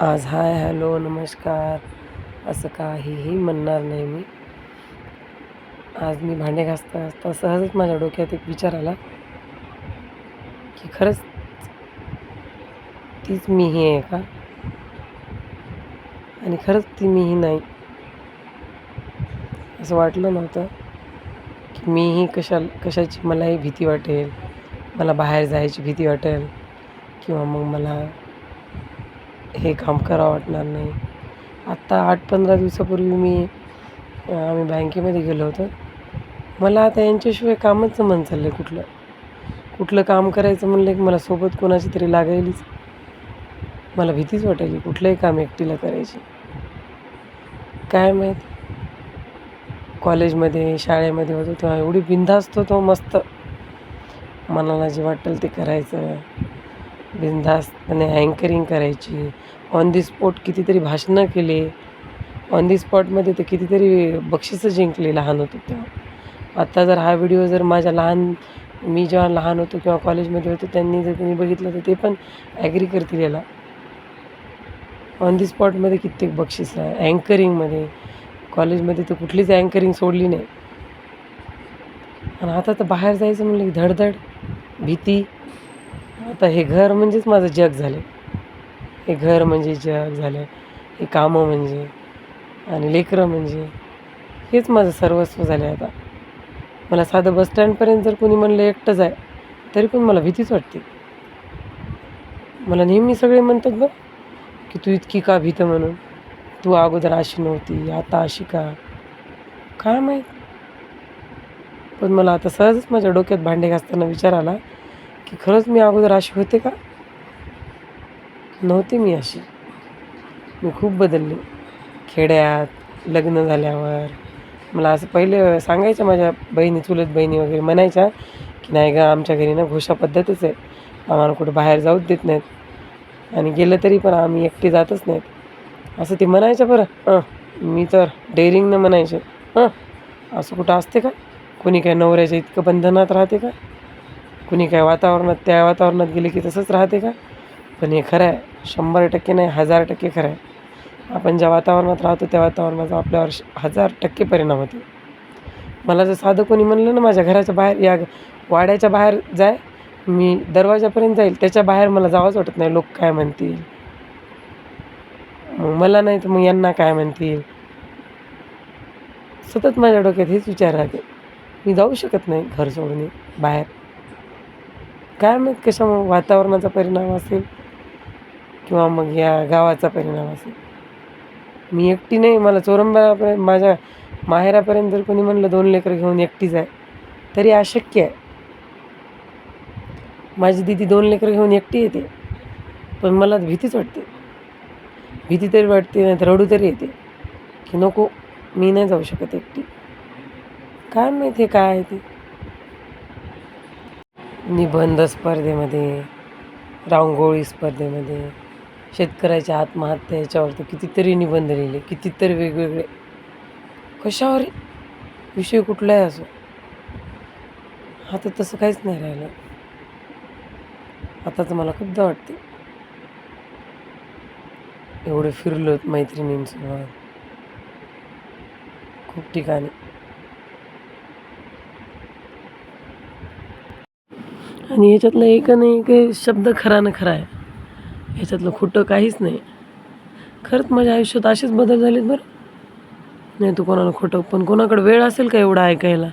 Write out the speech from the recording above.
आज hi hello नमस्कार. असं काहीही म्हणणार नाही मी. आज मी भांडे घासता असता सहजच माझ्या डोक्यात एक विचार आला की खरंच तीच मी ही आहे का? आणि खरंच ती मी ही नाही. असं वाटलं नव्हतं की मीही कशा कशाची मलाही भीती वाटेल मला बाहेर जायची भीती वाटेल किंवा मग मला हे काम करावं वाटणार नाही. आत्ता आठ पंधरा दिवसापूर्वी मी आम्ही बँकेमध्ये गेलो होतो. मला आता यांच्याशिवाय कामच मन चाललं आहे कुठलं. कुठलं काम करायचं म्हणलं की मला सोबत कोणाची तरी लागायलीच. मला भीतीच वाटायली कुठलंही काम एकटीला करायची. काय माहीत? कॉलेजमध्ये शाळेमध्ये होतो तेव्हा एवढी बिनधास्त तो मस्त. मनाला जे वाटेल ते करायचं. बिनधास्तपणे अँकरिंग करायची. ऑन दी स्पॉट कितीतरी भाषणं केले. ऑन दी स्पॉटमध्ये तर कितीतरी बक्षिसं जिंकले लहान होतो तेव्हा. आत्ता जर हा व्हिडिओ जर माझ्या लहान मी जेव्हा लहान होतो किंवा कॉलेजमध्ये होतो त्यांनी जर त्यांनी बघितलं तर ते पण ॲग्री करतील याला. ऑन दी स्पॉटमध्ये कित्येक बक्षीस आहे. अँकरिंगमध्ये कॉलेजमध्ये तर कुठलीच अँकरिंग सोडली नाही. आणि आता तर बाहेर जायचं म्हणलं की धडधड भीती हो, आता हे घर म्हणजेच माझं जग झालं. हे घर म्हणजे जग झालं हे कामं म्हणजे आणि लेकरं म्हणजे हेच माझं सर्वस्व झालं आहे आता. मला साधं बसस्टँडपर्यंत जर कोणी म्हणलं एकटंच आहे तरी पण मला भीतीच वाटते. मला नेहमी सगळे म्हणतात ना की तू इतकी का भीतं म्हणून? तू अगोदर अशी नव्हती आता अशी का? काय माहीत? पण मला आता सहजच माझ्या डोक्यात भांडे घासताना विचार आला की खरंच मी अगोदर अशी होते का? नव्हते मी अशी. मी खूप बदलले. खेड्यात लग्न झाल्यावर. मला असं पहिले सांगायचं माझ्या बहिणी चुलत बहिणी वगैरे म्हणायच्या की नाही गं आमच्या घरी ना घोषा पद्धतच आहे. आम्हाला कुठं बाहेर जाऊच देत नाहीत. आणि गेलं तरी पण आम्ही एकटे जातच नाहीत. असं ते म्हणायचं बरं. हां मी तर डेअरिंगनं म्हणायचे. हां असं कुठं असते का? कोणी काय नवऱ्याच्या इतकं बंधनात राहते का? कुणी काय वातावरणात त्या वातावरणात गेले की तसंच राहते का? पण हे खरं आहे शंभर टक्के नाही हजार टक्के खरं आहे. आपण ज्या वातावरणात राहतो त्या वातावरणाचा आपल्यावर श- हजार टक्के परिणाम होते. मला जर साधं कोणी म्हणलं ना माझ्या घराच्या बाहेर या वाड्याच्या बाहेर जाय मी दरवाजापर्यंत जाईल त्याच्या बाहेर मला जावंच वाटत नाही लोक काय म्हणतील? मग मला नाही तर मग यांना काय म्हणतील? सतत माझ्या डोक्यात हेच विचार राहते. मी जाऊ शकत नाही घर सोडून बाहेर. काय माहीत कशामुळे वातावरणाचा परिणाम असेल किंवा मग या गावाचा परिणाम असेल. मी एकटी नाही मला चोरंबापर्यंत माझ्या माहेरापर्यंत जर कोणी म्हणलं दोन लेकरं घेऊन एकटीच आहे तरी अशक्य आहे. माझी दिदी दोन लेकरं घेऊन एकटी येते पण मला भीतीच वाटते. भीती तरी वाटते नाही तर रडू तरी येते की नको मी नाही जाऊ शकत एकटी. काय माहिती हे काय आहे ते? निबंध स्पर्धेमध्ये रांगोळी स्पर्धेमध्ये शेतकऱ्याच्या आत्महत्या याच्यावरती कितीतरी निबंध लिहिले कितीतरी वेगवेगळे. कशावर? विषय कुठलाही असो. आता तसं काहीच नाही राहिलं. आता तर मला खूपदा वाटते एवढे फिरलोत मैत्रिणींसोबत. खूप ठिकाणी. आणि याच्यातलं एक नाही काही शब्द खरा ना खरा आहे. ह्याच्यातलं खोटं काहीच नाही. खरंच माझ्या आयुष्यात असेच बदल झालेत बरं. नाही तू कोणाला खोटं पण कोणाकडे वेळ असेल का एवढा ऐकायला?